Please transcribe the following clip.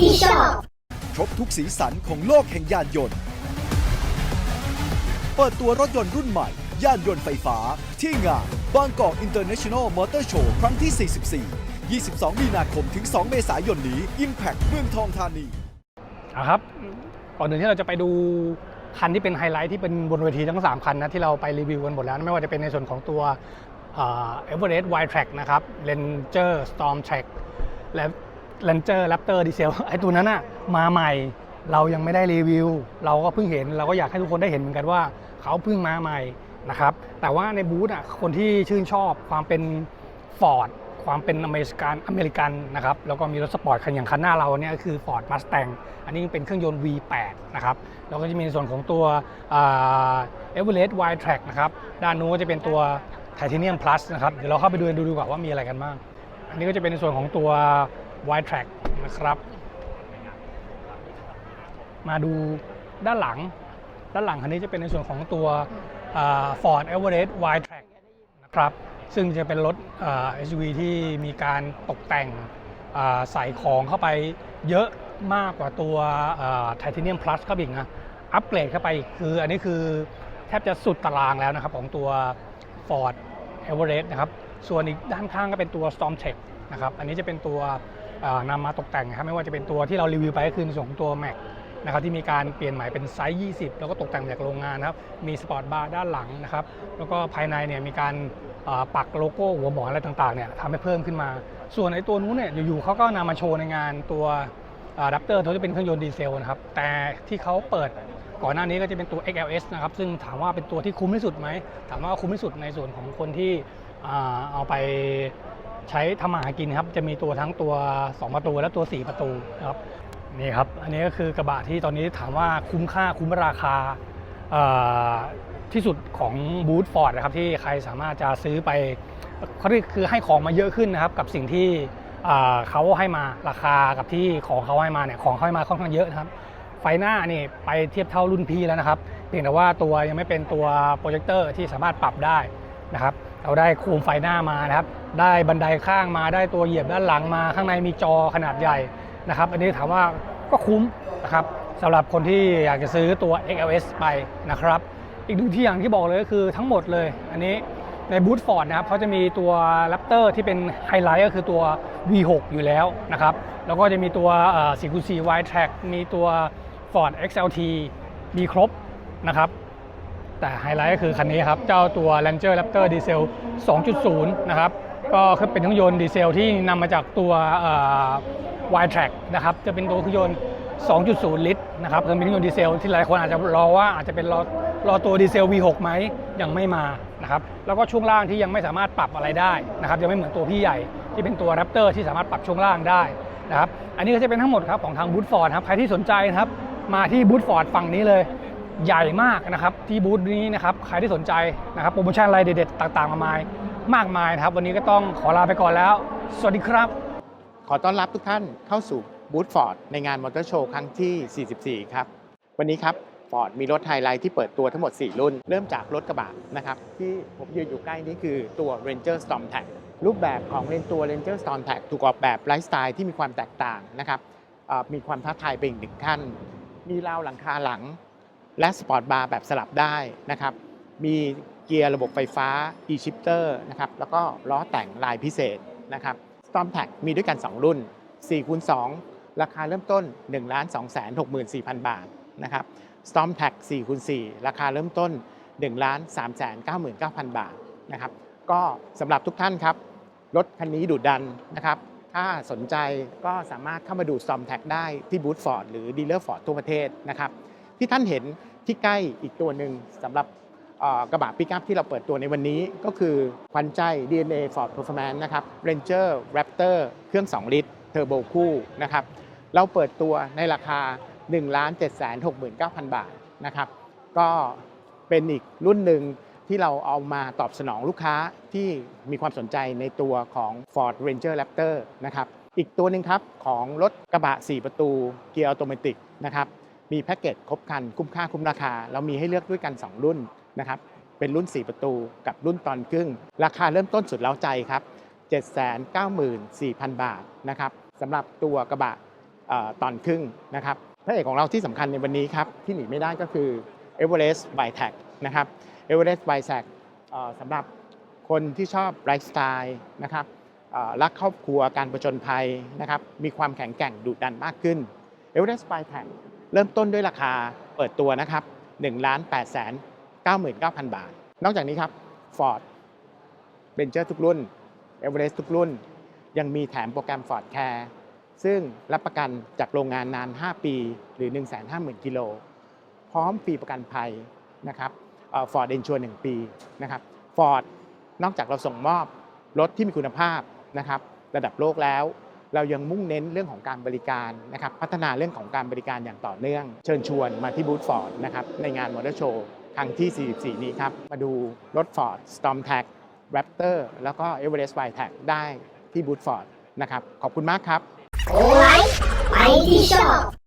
ที่ชอบ ครบทุกสีสันของโลกแห่งยานยนต์ เปิดตัวรถยนต์รุ่นใหม่ ยานยนต์ไฟฟ้า ที่งานบางกอก International Motor Show ครั้งที่ 44 22 มีนาคมถึง 2 เมษายนนี้ Impact เมืองทองธานีเอาครับก่อนอื่นที่เราจะไปดูคันที่เป็นไฮไลท์ที่เป็นบนเวทีทั้ง 3 คันนะที่เราไปรีวิวกันหมดแล้ว ไม่ว่าจะเป็นในส่วนของตัวเอเวอเรสต์ไวท์แทร็กนะครับเ a นเจอร์สตอร์มแทร็กและ เ a นเจอร์แรปเตอร์ดีเซลไอ้ตัวนั้นอะมาใหม่ เรายังไม่ได้รีวิว เราก็เพิ่งเห็นเราก็อยากให้ทุกคนได้เห็นเหมือนกันว่า เขาเพิ่งมาใหม่นะครับแต่ว่าในบูธอะคนที่ชื่นชอบความเป็น Ford ความเป็นอเมริกันอเมริกันนะครับแล้วก็มีรถสปอร์ตคันอย่างคันหน้าเราเนี่ยคือ Ford Mustang อันนี้เป็นเครื่องยนต์ V8 นะครับแล้วก็จะมีในส่วนของตัวเอเวอเรสต์ไวท์แทร็กนะครับด้านนู้นก็จะเป็นตัว Titanium Plus นะครับเดี๋ยวเราเข้าไปดูดูดีกว่าว่ามีอะไรกันบ้าง อันนี้ก็จะเป็นในส่วนของตัว Wide Track นะครับ มาดูด้านหลัง ด้านหลังคันนี้จะเป็นในส่วนของตัวอ่า Ford Everest Wide Track นะครับ ซึ่งจะเป็นรถอ่า SUV ที่มีการตกแต่งใส่ของเข้าไปเยอะมากกว่าตัวอ่า Titanium Plus เข้าไปอีกนะ อัปเกรดเข้าไปคืออันนี้คือแทบจะสุดตารางแล้วนะครับ ของตัว Ford Everest นะครับ ส่วนอีกด้านข้างก็เป็นตัว Storm Tech นะครับ อันนี้จะเป็นตัว นำมาตกแต่งนะครับไม่ว่าจะเป็นตัวที่เรารีวิวไปก็คือในส่วนของตัว Mac นะครับที่มีการเปลี่ยนใหม่เป็นไซส์ 20 แล้วก็ตกแต่งจากโรงงานนะครับ มีสปอร์ตบาร์ด้านหลังนะครับ แล้วก็ภายในเนี่ยมีการปักโลโก้หัวหมอนอะไรต่างๆเนี่ยทำให้เพิ่มขึ้นมา ส่วนไอ้ตัวนู้นเนี่ยอยู่ๆเขาก็นำมาโชว์ในงานตัวดัปเตอร์ตัวที่เป็นเครื่องยนต์ดีเซลนะครับ แต่ที่เขาเปิดก่อนหน้านี้ก็จะเป็นตัว XLS นะครับ ซึ่งถามว่าเป็นตัวที่คุ้มที่สุดไหม ถามว่าคุ้มที่สุดในส่วนของคนที่เอาไป ใช้ทำมาหากินครับ จะมีตัวทั้งตัว 2 ประตูและตัว 4 ประตูนะครับนี่ครับ อันนี้ก็คือกระบะที่ตอนนี้ถามว่าคุ้มค่าคุ้มราคาที่สุดของบูธฟอร์ดนะครับที่ใครสามารถจะซื้อไปเขาเรียกคือให้ของมาเยอะขึ้นนะครับ กับสิ่งที่เอ่อเขาให้มาราคากับที่ของเขาให้มาเนี่ยของเขาให้มาค่อนข้างเยอะนะครับ ไฟหน้านี่ไปเทียบเท่ารุ่นพี่แล้วนะครับ เพียงแต่ว่าตัวยังไม่เป็นตัวโปรเจคเตอร์ที่สามารถปรับได้นะครับ เราได้โคมไฟหน้ามานะครับ ได้บันไดข้างมาได้ตัวเหยียบด้านหลังมา ข้างในมีจอขนาดใหญ่นะครับ อันนี้ถามว่าก็คุ้มนะครับสำหรับคนที่อยากจะซื้อตัว XLS ไปนะครับ อีกหนึ่งที่อย่างที่บอกเลยก็คือทั้งหมดเลย อันนี้ในบูธฟอร์ดนะครับเขาจะมีตัว Raptor ที่เป็นไฮไลท์ก็คือตัว V6 อยู่แล้วนะครับ แล้วก็จะมีตัว4 x 4 Wide Track มีตัว Ford XLT มีครบนะครับ แต่ไฮไลท์ก็คือคันนี้ครับ เจ้าตัว Ranger Raptor Diesel 2.0 นะครับ ก็คือเป็นเครื่องยนต์ดีเซลที่นำมาจากตัวเอ่อ Wide Track นะครับ จะเป็นตัวเครื่องยนต์ 2.0 ลิตรนะครับคือเป็นเครื่องยนต์ดีเซลที่หลายคนอาจจะรอว่าอาจจะเป็นรอรอตัวดีเซล V6 ไหมยังไม่มานะครับแล้วก็ช่วงล่างที่ยังไม่สามารถปรับอะไรได้นะครับยังไม่เหมือนตัวพี่ใหญ่ที่เป็นตัว Raptor ที่สามารถปรับช่วงล่างได้นะครับอันนี้ก็จะเป็นทั้งหมดครับของทางบูธฟอร์ดครับใครที่สนใจนะครับมาที่บูธฟอร์ดฝั่งนี้เลย ใหญ่มากนะครับที่บูธนี้นะครับใครที่สนใจนะครับโปรโมชั่นอะไรเด็ดๆต่างๆมากมายมากมายนะครับ วันนี้ก็ต้องขอลาไปก่อนแล้ว สวัสดีครับ ขอต้อนรับทุกท่านเข้าสู่บูธฟอร์ดในงานมอเตอร์โชว์ครั้งที่ 44 ครับ วันนี้ครับฟอร์ดมีรถไฮไลท์ที่เปิดตัวทั้งหมด 4 รุ่น เริ่มจากรถกระบะนะครับ ที่ผมยืนอยู่ใกล้นี้คือตัว Ranger Storm Tag รูปแบบของเลนตัว Ranger Storm Tag ถูกออกแบบไลฟ์สไตล์ที่มีความแตกต่างนะครับมีความท้าทายไปอีกหนึ่งขั้น มีราวหลังคาหลัง และสปอร์ตบาร์แบบสลับได้นะครับ มีเกียร์ระบบไฟฟ้า e-shifter นะครับ แล้วก็ล้อแต่งลายพิเศษนะครับ Storm Tag มีด้วยกัน 2 รุ่น4คูณ2ราคาเริ่มต้น 1 2 6 4 0 0 0 บาทนะครับ Storm Tag 4คูณ4ราคาเริ่มต้น 1 3 9 9 0 0 0 บาทนะครับ ก็สำหรับทุกท่านครับ รถคันนี้ดุดันนะครับ ถ้าสนใจก็สามารถเข้ามาดู Storm Tag ได้ที่บูธฟอร์ดหรือดีลเลอร์ฟอร์ดทั่วประเทศนะครับ ที่ท่านเห็นที่ใกล้อีกตัวหนึ่งสำหรับกระบะปิกอัพที่เราเปิดตัวในวันนี้ก็คือควันใจ DNA Ford Performance นะครับ Ranger Raptor เครื่อง 2 ลิตรเทอร์โบคู่นะครับเราเปิดตัวในราคา 1 7 6 9 0 0 0 บาทนะครับก็เป็นอีกรุ่นหนึ่งที่เราเอามาตอบสนองลูกค้าที่มีความสนใจในตัวของ Ford Ranger Raptor นะครับอีกตัวหนึ่งครับของรถกระบะ 4 ประตูเกียร์ออโตเมตินะครับ มีแพ็กเกจครบคันคุ้มค่าคุ้มราคา เรามีให้เลือกด้วยกัน 2 รุ่นนะครับเป็นรุ่น 4 ประตูกับรุ่นตอนครึ่ง ราคาเริ่มต้นสุดเล้าใจครับ 794,000 บาทนะครับสำหรับตัวกระบะออตอนครึ่งนะครับพระเอกของเราที่สำคัญในวันนี้ครับที่หนีไม่ได้ก็คือ Everest by t a g นะครับ Everest by t a g เอ่อสำหรับคนที่ชอบไลฟ์สไตล์นะครับรักครอบครัวการประจนภัยนะครับมีความแข็งแกร่งดุดันมากขึ้น Everest by t a g เริ่มต้นด้วยราคาเปิดตัวนะครับ1ล้าน8แสน99,000 บาท นอกจากนี้ครับ Ford เบนเจอร์ทุกรุ่นเอเวอเรสต์ทุกรุ่น ยังมีแถมโปรแกรม Ford Care ซึ่งรับประกันจากโรงงานนาน 5 ปีหรือ 150,000 กิโล พร้อมฟรีประกันภัยนะครับฟอร์ดเอนชัวร์1ปีนะครับฟอร์ดนอกจากเราส่งมอบรถที่มีคุณภาพนะครับระดับโลกแล้ว เรายังมุ่งเน้นเรื่องของการบริการนะครับพัฒนาเรื่องของการบริการอย่างต่อเนื่อง เชิญชวนมาที่บูธฟอร์ดนะครับในงานมอเตอร์โชว์ครั้งที่ 44 นี้ครับ มาดูรถ Ford Storm t a g Raptor แล้วก็ Everest y t a g ได้ที่บูธฟอร์ดนะครับ ขอบคุณมากครับ โอไลไปที่ชอบ